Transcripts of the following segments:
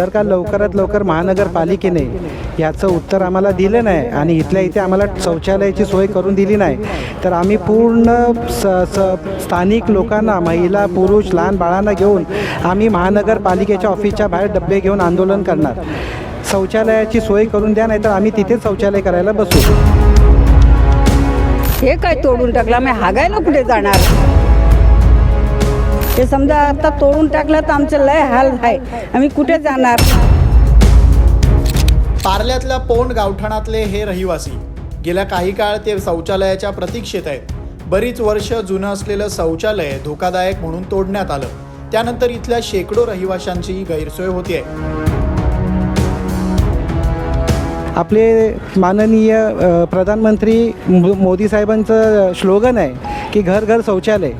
जर का लवकरात लवकर महानगरपालिकेने याचं उत्तर आम्हाला दिलं नाही आणि इथल्या इथे आम्हाला शौचालयाची सोय करून दिली नाही तर आम्ही पूर्ण स स स्थानिक लोकांना महिला पुरुष लहान बाळांना घेऊन आम्ही महानगरपालिकेच्या ऑफिसच्या बाहेर डबे घेऊन आंदोलन करणार. शौचालयाची सोय करून द्या नाही तर आम्ही तिथेच शौचालय करायला बसू. हे काय तोडून टाकला? मी हागायला कुठे जाणार? हे समजा आता तोडून टाकलं तर आमचं लय हाल आहे. आम्ही कुठे जाणार? पार्ल्यातल्या पोंड गावठाणातले हे रहिवासी गेल्या काही काळ ते शौचालयाच्या प्रतीक्षेत आहेत. बरीच वर्ष जुनं असलेलं शौचालय धोकादायक म्हणून तोडण्यात आलं. त्यानंतर इथल्या शेकडो रहिवाशांची गैरसोय होतीये. आपले माननीय अ, प्रधानमंत्री मो- मोदी साहेबांचं स्लोगन आहे की घर घर शौचालय.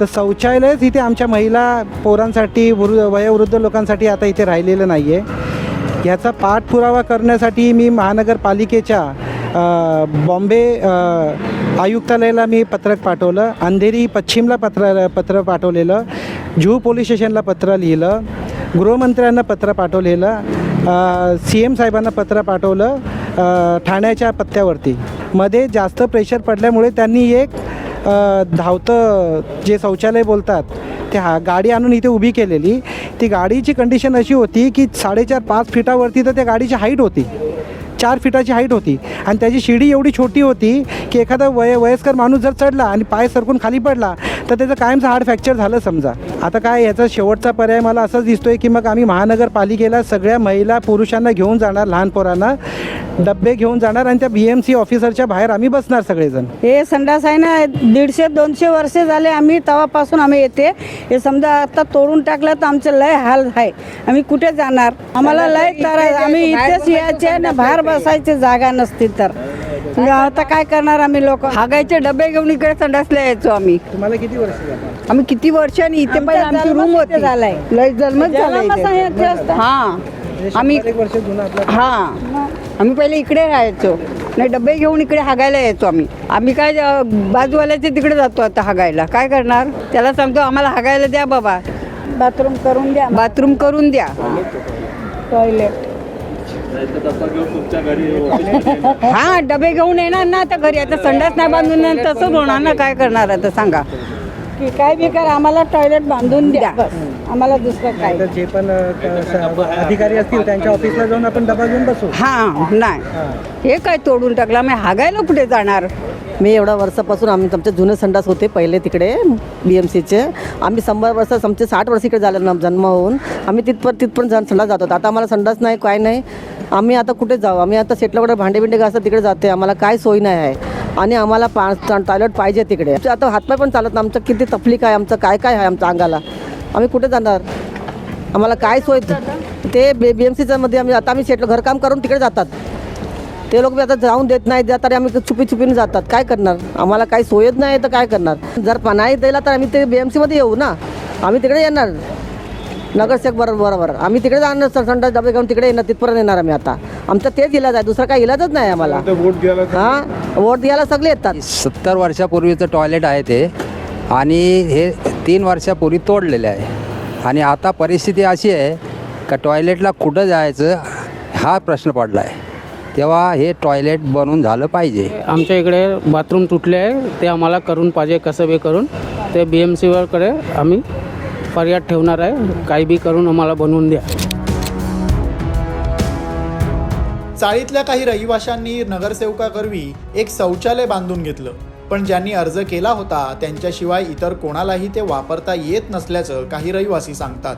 तर शौचालयच इथे आमच्या महिला पोरांसाठी वृ वयोवृद्ध लोकांसाठी आता इथे राहिलेलं नाही आहे याचा पाठपुरावा करण्यासाठी मी महानगरपालिकेच्या बॉम्बे आयुक्तालयाला मी पत्रक पाठवलं अंधेरी पश्चिमला पत्र पत्र पाठवलेलं जुहू पोलीस स्टेशनला पत्र लिहिलं गृहमंत्र्यांना पत्र पाठवलेलं सी एम साहेबांना पत्र पाठवलं ठाण्याच्या पत्त्यावरती. मध्ये जास्त प्रेशर पडल्यामुळे त्यांनी एक धावतं जे शौचालय बोलतात ते हा गाडी आणून इथे उभी केलेली. ती गाडीची कंडिशन अशी होती की साडेचार पाच फिटावरती तर त्या गाडीची हाईट होती. चार फिटाची हाईट होती. आणि त्याची शिडी एवढी छोटी होती की एखादा वय वयस्कर माणूस जर चढला आणि पाय सरकून खाली पडला तर त्याचं कायमचं हार्ड फ्रॅक्चर झालं समजा. आता काय याचा शेवटचा पर्याय मला असंच दिसतोय की मग आम्ही महानगरपालिकेला सगळ्या महिला पुरुषांना घेऊन जाणार लहान पोरांना डब्बे घेऊन जाणार आणि त्या बी एम सी ऑफिसरच्या बाहेर आम्ही बसणार सगळेजण. हे संडास आहे ना दीडशे दोनशे वर्षे झाले आम्ही तेव्हापासून आम्ही येते. हे समजा आता तोडून टाकलं तर आमचं लय हाल आहे. आम्ही कुठे जाणार? आम्हाला लय तर आहे. आम्ही इथेच यायचे ना बाहेर बसायचे जागा नसती तर. आता काय करणार आम्ही लोक? हागायचे डबे घेऊन इकडे संडासला यायचो आम्ही. तुम्हाला किती वर्ष झाली? आम्ही किती वर्षांनी इथे पण आमची रूम होती. झालाय. लय जन्मच झालाय हा. आम्ही एक वर्ष जुनं आपलं हा. आम्ही पहिले इकडे राहायचो. नाही डबे घेऊन इकडे हागायला यायचो आम्ही. आम्ही काय बाजूवाल्याचे तिकडे जातो आता हागायला. काय करणार? त्याला सांगतो आम्हाला हागायला द्या बाबा. बाथरूम करून द्या. बाथरूम करून द्या. टॉयलेट. हा डबे घेऊन येणार ना आता घरी. आता संडास नाही बांधून तसंच होणार ना काय करणार आता सांगा. की काय बी कर आम्हाला टॉयलेट बांधून द्या. आम्हाला दुसरं काय. जे पण अधिकारी असतील त्यांच्या ऑफिसला जाऊन आपण डबा घेऊन बसू. हा नाही. हां. हे काय तोडून टाकलं? आम्ही हागायला कुठे जाणार? मी एवढ्या वर्षापासून आम्ही आमचे जुने संडास होते पहिले तिकडे बी एम सीचे आम्ही शंभर वर्ष आमचे साठ वर्ष इकडे झाले ना जन्म होऊन. आम्ही तिथपर्यंत तिथपर्यंत जाऊन संडास जात होतो. आता आम्हाला संडास नाही काय नाही. आम्ही आता कुठे जाऊ? आम्ही आता सेटलाकडे भांडे बिंडे घासत तिकडे जाते आम्हाला काय सोय नाही आहे. आणि आम्हाला पा टॉयलेट पाहिजे तिकडे. आता हातपाय पण चालत ना आमचं किती तकलीफ आहे आमचं काय काय आहे आमच्या अंगाला? आम्ही कुठे जाणार? आम्हाला काय सोय? ते बी बी एम सीच्यामध्ये आम्ही आता आम्ही सेटलं घरकाम करून तिकडे जातात. ते लोक बी आता जाऊन देत नाही देतात आम्ही छुपी छुपीने जातात. काय करणार? आम्हाला काही सोयच नाही तर काय करणार? जर नाही दिला तर आम्ही ते बी एम सीमध्ये येऊ ना? आम्ही तिकडे येणार. नगरसेवक बरोबर बरोबर. आम्ही तिकडे जाणार सं- संडास डबे घेऊन तिकडे येणार तिथपर्यंत येणार आम्ही आता. आमचं तेच इलाज आहे दुसरा काही इलाजच नाही आम्हाला. हां? वोट द्यायला सगळे येतात. सत्तर वर्षापूर्वीचं टॉयलेट आहे ते आणि हे तीन वर्षापूर्वी तोडलेले आहे. आणि आता परिस्थिती अशी आहे का टॉयलेटला कुठं जायचं हा प्रश्न पडला आहे तेव्हा हे टॉयलेट बनवून झालं पाहिजे. आमच्या इकडे बाथरूम तुटले आहे. ते आम्हाला करून पाहिजे कसं बी करून. ते बी एम सीवरकडे आम्ही फरियाद ठेवणार आहे. काही बी करून आम्हाला बनवून द्या. चाळीतल्या काही रहिवाशांनी नगरसेवकाकरवी एक शौचालय बांधून घेतलं. पण ज्यांनी अर्ज केला होता त्यांच्याशिवाय इतर कोणालाही ते वापरता येत नसल्याचं काही रहिवासी सांगतात.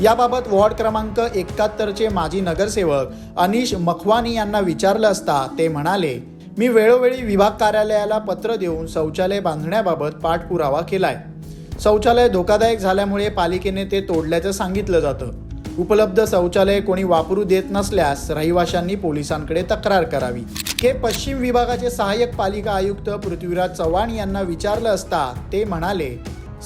याबाबत वॉर्ड क्रमांक एकाहत्तरचे माजी नगरसेवक अनिश मखवानी यांना विचारलं असता ते म्हणाले मी वेळोवेळी विभाग कार्यालयाला पत्र देऊन शौचालय बांधण्याबाबत पाठपुरावा केलाय. शौचालय धोकादायक झाल्यामुळे पालिकेने ते तोडल्याचं सांगितलं जातं. उपलब्ध शौचालय कोणी वापरू देत नसल्यास रहिवाशांनी पोलिसांकडे तक्रार करावी. हे पश्चिम विभागाचे सहाय्यक पालिका आयुक्त पृथ्वीराज चव्हाण यांना विचारलं असता ते म्हणाले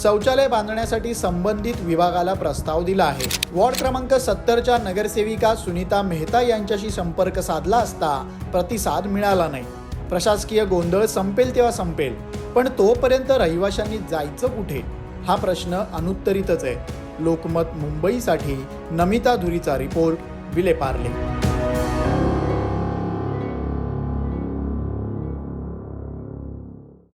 शौचालय बांधण्यासाठी संबंधित विभागाला प्रस्ताव दिला आहे. वॉर्ड क्रमांक सत्तरच्या नगरसेविका सुनीता मेहता यांच्याशी संपर्क साधला असता प्रतिसाद मिळाला नाही. प्रशासकीय गोंधळ संपेल तेव्हा संपेल पण तोपर्यंत रहिवाशांनी जायचं कुठे? हा प्रश्न अनुत्तरितच आहे. लोकमत मुंबईसाठी नमिता धुरीचा रिपोर्ट विलेपार्ले.